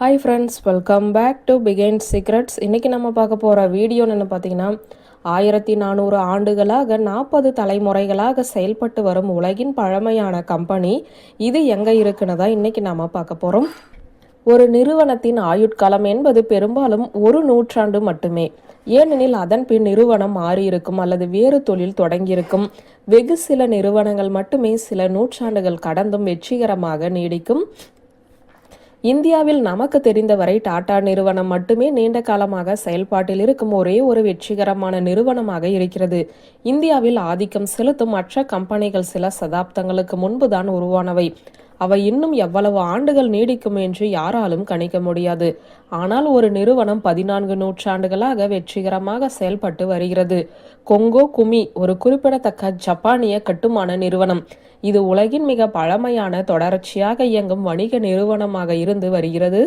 Hi friends welcome back to பிகைன் secrets இன்றைக்கி நம்ம பார்க்க போகிற வீடியோன்னு பார்த்தீங்கன்னா ஆயிரத்தி நானூறு ஆண்டுகளாக நாற்பது தலைமுறைகளாக செயல்பட்டு வரும் உலகின் பழமையான கம்பெனி. இது எங்கே இருக்குன்னு தான் இன்றைக்கி நாம் பார்க்க போகிறோம் ஒரு நிறுவனத்தின் ஆயுட்காலம் என்பது பெரும்பாலும் ஒரு நூற்றாண்டு மட்டுமே. ஏனெனில் அதன் பின் நிறுவனம் மாறியிருக்கும் அல்லது வேறு தொழில் தொடங்கியிருக்கும். வெகு சில நிறுவனங்கள் மட்டுமே சில நூற்றாண்டுகள் கடந்தும் வெற்றிகரமாக நீடிக்கும். இந்தியாவில் நமக்கு தெரிந்தவரை டாடா நிறுவனம் மட்டுமே நீண்ட காலமாக செயல்பாட்டில் இருக்கும் ஒரே ஒரு வெற்றிகரமான நிறுவனமாக இருக்கிறது. இந்தியாவில் ஆதிக்கம் செலுத்தும் மற்ற கம்பெனிகள் சில சதாப்தங்களுக்கு முன்புதான் உருவானவை. அவை இன்னும் எவ்வளவு ஆண்டுகள் நீடிக்கும் என்று யாராலும் கணிக்க முடியாது. ஆனால் ஒரு நிறுவனம் பதினான்கு நூற்றாண்டுகளாக வெற்றிகரமாக செயல்பட்டு வருகிறது. கொங்கோ குமி ஒரு குறிப்பிடத்தக்க ஜப்பானிய கட்டுமான நிறுவனம். இது உலகின் மிக பழமையான தொடர்ச்சியாக இயங்கும் வணிக நிறுவனமாக இருந்து வருகிறது.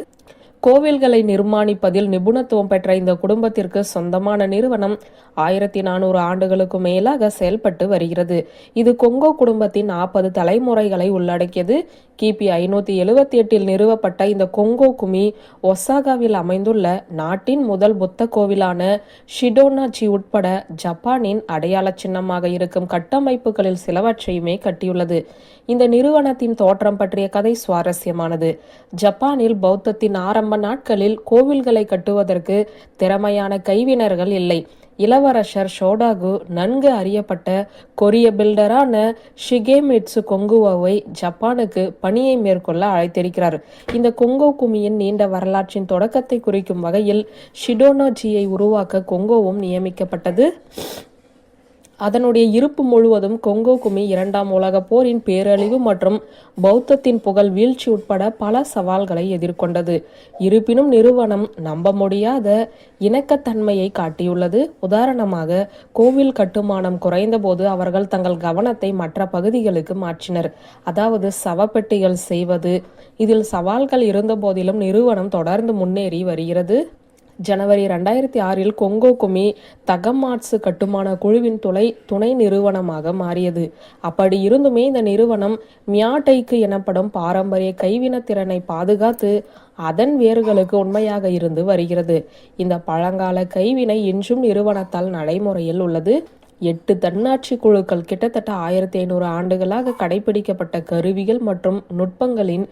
கோவில்களை நிர்மாணிப்பதில் நிபுணத்துவம் பெற்ற இந்த குடும்பத்திற்கு சொந்தமான நிறுவனம் ஆயிரத்தி நானூறு ஆண்டுகளுக்கு மேலாக செயல்பட்டு வருகிறது. இது கொங்கோ குடும்பத்தின் நாற்பது தலைமுறைகளை உள்ளடக்கியது. கிபி ஐநூத்தி எழுபத்தி எட்டில் நிறுவப்பட்ட இந்த கொங்கோ குமி ஒசாகாவில் அமைந்துள்ள நாட்டின் முதல் புத்த கோவிலான ஷிடோனாச்சி உட்பட ஜப்பானின் அடையாள சின்னமாக இருக்கும் கட்டமைப்புகளில் சிலவற்றையுமே கட்டியுள்ளது. இந்த நிறுவனத்தின் தோற்றம் பற்றிய கதை சுவாரஸ்யமானது. ஜப்பானில் பௌத்தத்தின் ஆரம்ப நாட்களில் கோவில்களை கட்டுவதற்கு திறமையான கைவினர்கள் இல்லை. இளவரசர் ஷோடாகு நன்கு அறியப்பட்ட கொரிய பில்டரான ஷிகேமிட்சு கொங்குவாவை ஜப்பானுக்கு பணியை மேற்கொள்ள அழைத்திருக்கிறார். இந்த கொங்கோ குமியின் நீண்ட வரலாற்றின் தொடக்கத்தை குறிக்கும் வகையில் ஷிடோனோஜியை உருவாக்க கொங்கோவும் நியமிக்கப்பட்டது. அதனுடைய இருப்பு முழுவதும் கொங்கோ குமி இரண்டாம் உலக போரின் பேரழிவு மற்றும் பௌத்தத்தின் புகழ் வீழ்ச்சி உட்பட பல சவால்களை எதிர்கொண்டது. இருப்பினும் நிறுவனம் நம்ப முடியாத இணக்கத்தன்மையை காட்டியுள்ளது. உதாரணமாக கோவில் கட்டுமானம் குறைந்தபோது அவர்கள் தங்கள் கவனத்தை மற்ற பகுதிகளுக்கு மாற்றினர். அதாவது சவப்பெட்டிகள் செய்வது. இதில் சவால்கள் இருந்தபோதிலும் நிறுவனம் தொடர்ந்து முன்னேறி வருகிறது. ஜனவரி ரெண்டாயிரத்தி ஆறில் கொங்கோ குமி தகமாட்சு கட்டுமான குழுவின் துளை துணை நிறுவனமாக மாறியது. அப்படி இருந்துமே இந்த நிறுவனம் மியாட்டைக்கு எனப்படும் பாரம்பரிய கைவின திறனை பாதுகாத்து அதன் வேர்களுக்கு உண்மையாக இருந்து வருகிறது. இந்த பழங்கால கைவினை இன்றும் நிறுவனத்தால் நடைமுறையில் உள்ளது. எட்டு தன்னாட்சி குழுக்கள் கிட்டத்தட்ட ஆயிரத்தி ஐநூறு ஆண்டுகளாக கடைபிடிக்கப்பட்ட கருவிகள் மற்றும் நுட்பங்களின்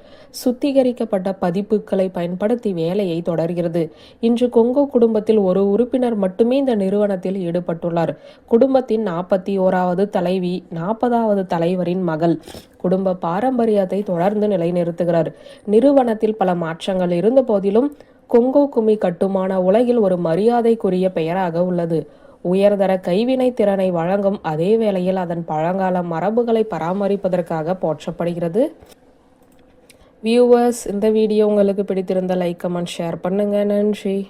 சுத்திகரிக்கப்பட்ட பதிப்புகளை பயன்படுத்தி வேலையை தொடர்கிறது. இன்று கொங்கோ குடும்பத்தில் ஒரு உறுப்பினர் மட்டுமே இந்த நிறுவனத்தில் ஈடுபட்டுள்ளார். குடும்பத்தின் நாற்பத்தி ஓராவது தலைவி நாற்பதாவது தலைவரின் மகள். குடும்ப பாரம்பரியத்தை தொடர்ந்து நிலைநிறுத்துகிறார். நிறுவனத்தில் பல மாற்றங்கள் இருந்த போதிலும் கொங்கோ குமி கட்டுமான உலகில் ஒரு மரியாதைக்குரிய பெயராக உள்ளது. உயர்தர கைவினை திறனை வழங்கும் அதே வேளையில் அதன் பழங்கால மரபுகளை பராமரிப்பதற்காக போற்றப்படுகிறது. வியூவர்ஸ் இந்த வீடியோ உங்களுக்கு பிடித்திருந்த லைக் கமெண்ட் ஷேர் பண்ணுங்க. நன்றி.